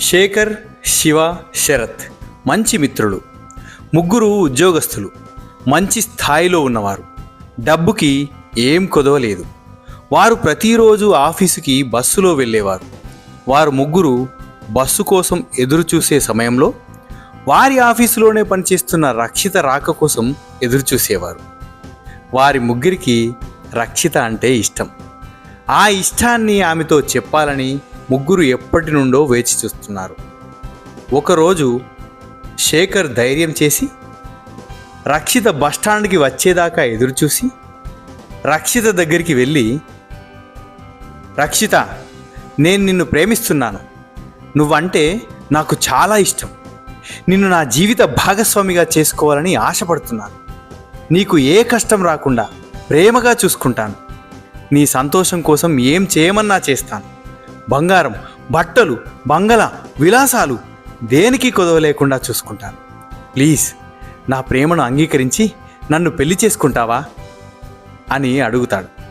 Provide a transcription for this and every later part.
శేఖర్ శివ శరత్ మంచి మిత్రులు. ముగ్గురు ఉద్యోగస్తులు. మంచి స్థాయిలో ఉన్నవారు. డబ్బుకి ఏం కొదవలేదు వారు ప్రతిరోజు ఆఫీసుకి బస్సులో వెళ్ళేవారు. వారు ముగ్గురు బస్సు కోసం ఎదురు చూసే సమయంలో వారి ఆఫీసులోనే పనిచేస్తున్న రక్షిత రాక కోసం ఎదురు చూసేవారు వారి ముగ్గురికి రక్షిత అంటే ఇష్టం. ఆ ఇష్టాన్ని ఆమెతో చెప్పాలని ముగ్గురు ఎప్పటి నుండో వేచి చూస్తున్నారు. ఒకరోజు శేఖర్ ధైర్యం చేసి రక్షిత బస్టాండ్కి వచ్చేదాకా ఎదురుచూసి రక్షిత దగ్గరికి వెళ్ళి రక్షిత నేను నిన్ను ప్రేమిస్తున్నాను. నువ్వంటే నాకు చాలా ఇష్టం. నిన్ను నా జీవిత భాగస్వామిగా చేసుకోవాలని ఆశపడుతున్నాను. నీకు ఏ కష్టం రాకుండా ప్రేమగా చూసుకుంటాను. నీ సంతోషం కోసం ఏం చేయమన్నా చేస్తాను. బంగారం బట్టలు బంగళ విలాసాలు దేనికి కొదవ లేకుండా చూసుకుంటాను. ప్లీజ్ నా ప్రేమను అంగీకరించి నన్ను పెళ్ళి చేసుకుంటావా? అని అడుగుతాడు.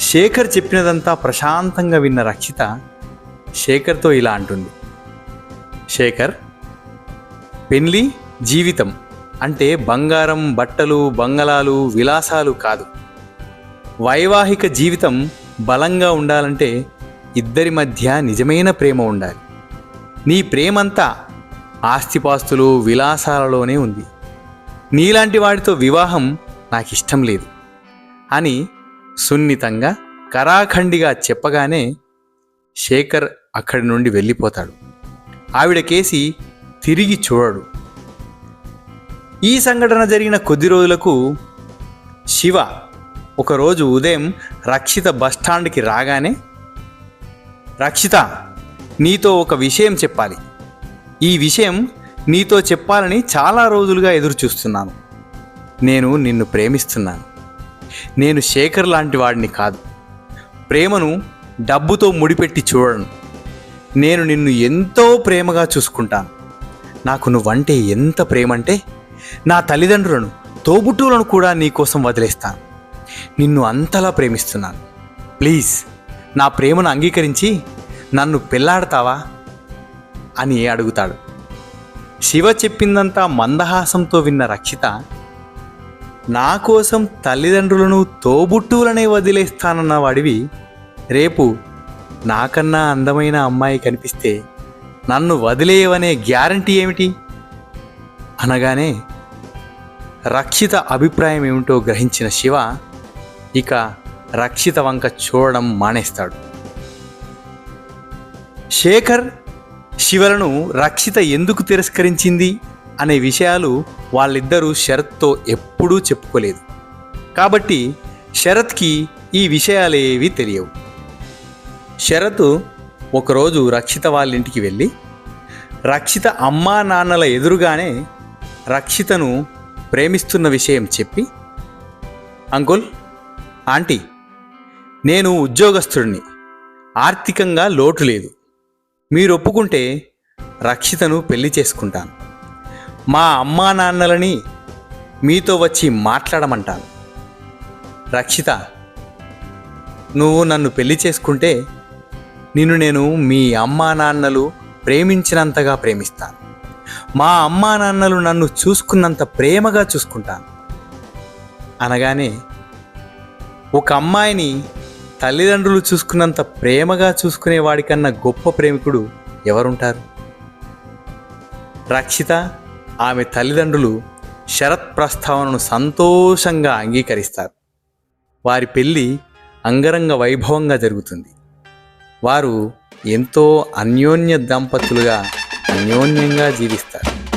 శేఖర్ చెప్పినదంతా ప్రశాంతంగా విన్న రక్షిత శేఖర్తో ఇలా అంటుంది. శేఖర్ పెళ్ళి జీవితం అంటే బంగారం బట్టలు బంగళాలు విలాసాలు కాదు. వైవాహిక జీవితం బలంగా ఉండాలంటే ఇద్దరి మధ్య నిజమైన ప్రేమ ఉండాలి. నీ ప్రేమంతా ఆస్తిపాస్తులు విలాసాలలోనే ఉంది. నీలాంటి వాడితో వివాహం నాకు ఇష్టం లేదు. అని సున్నితంగా కరాఖండిగా చెప్పగానే శేఖర్ అక్కడి నుండి వెళ్ళిపోతాడు. ఆవిడ కేసి తిరిగి చూడడు. ఈ సంఘటన జరిగిన కొద్ది రోజులకు శివ ఒకరోజు ఉదయం రక్షిత బస్టాండ్కి రాగానే రక్షిత నీతో ఒక విషయం చెప్పాలి. ఈ విషయం నీతో చెప్పాలని చాలా రోజులుగా ఎదురు చూస్తున్నాను నేను నిన్ను ప్రేమిస్తున్నాను. నేను శేఖర్ లాంటి వాడిని కాదు. ప్రేమను డబ్బుతో ముడిపెట్టి చూడను. నేను నిన్ను ఎంతో ప్రేమగా చూసుకుంటాను. నాకు నువ్వంటే ఎంత ప్రేమంటే నా తల్లిదండ్రులను తోబుట్టువులను కూడా నీకోసం వదిలేస్తాను. నిన్ను అంతలా ప్రేమిస్తున్నాను. ప్లీజ్ నా ప్రేమను అంగీకరించి నన్ను పెళ్ళాడతావా అని అడుగుతాడు. శివ చెప్పిందంతా మందహాసంతో విన్న రక్షిత నా కోసం తల్లిదండ్రులను తోబుట్టువులనే వదిలేస్తానన్న వాడివి రేపు నాకన్నా అందమైన అమ్మాయి కనిపిస్తే నన్ను వదిలేయవనే గ్యారంటీ ఏమిటి? అనగానే రక్షిత అభిప్రాయం ఏమిటో గ్రహించిన శివ ఇక రక్షిత వంక చూడడం మానేస్తాడు. శేఖర్ శివలను రక్షిత ఎందుకు తిరస్కరించింది అనే విషయాలు వాళ్ళిద్దరూ శరత్తో ఎప్పుడూ చెప్పుకోలేదు. కాబట్టి శరత్కి ఈ విషయాలేవి తెలియవు. శరత్ ఒకరోజు రక్షిత వాళ్ళ ఇంటికి వెళ్ళి రక్షిత అమ్మా నాన్నల ఎదురుగానే రక్షితను ప్రేమిస్తున్న విషయం చెప్పి అంకుల్ ఆంటీ నేను ఉద్యోగస్తుడిని. ఆర్థికంగా లోటు లేదు. మీరు ఒప్పుకుంటే రక్షితను పెళ్ళి చేసుకుంటాను. మా అమ్మా నాన్నలని మీతో వచ్చి మాట్లాడమంటాను. రక్షిత నువ్వు నన్ను పెళ్ళి చేసుకుంటే నిన్ను నేను మీ అమ్మా నాన్నలు ప్రేమించినంతగా ప్రేమిస్తాను. మా అమ్మా నాన్నలు నన్ను చూసుకున్నంత ప్రేమగా చూసుకుంటాను. అనగానే ఒక అమ్మాయిని తల్లిదండ్రులు చూసుకున్నంత ప్రేమగా చూసుకునే వాడికన్నా గొప్ప ప్రేమికుడు ఎవరుంటారు? రక్షిత ఆమె తల్లిదండ్రులు శరత్ ప్రస్తావనను సంతోషంగా అంగీకరిస్తారు. వారి పెళ్ళి అంగరంగ వైభవంగా జరుగుతుంది. వారు ఎంతో అన్యోన్య దంపతులుగా అన్యోన్యంగా జీవిస్తారు.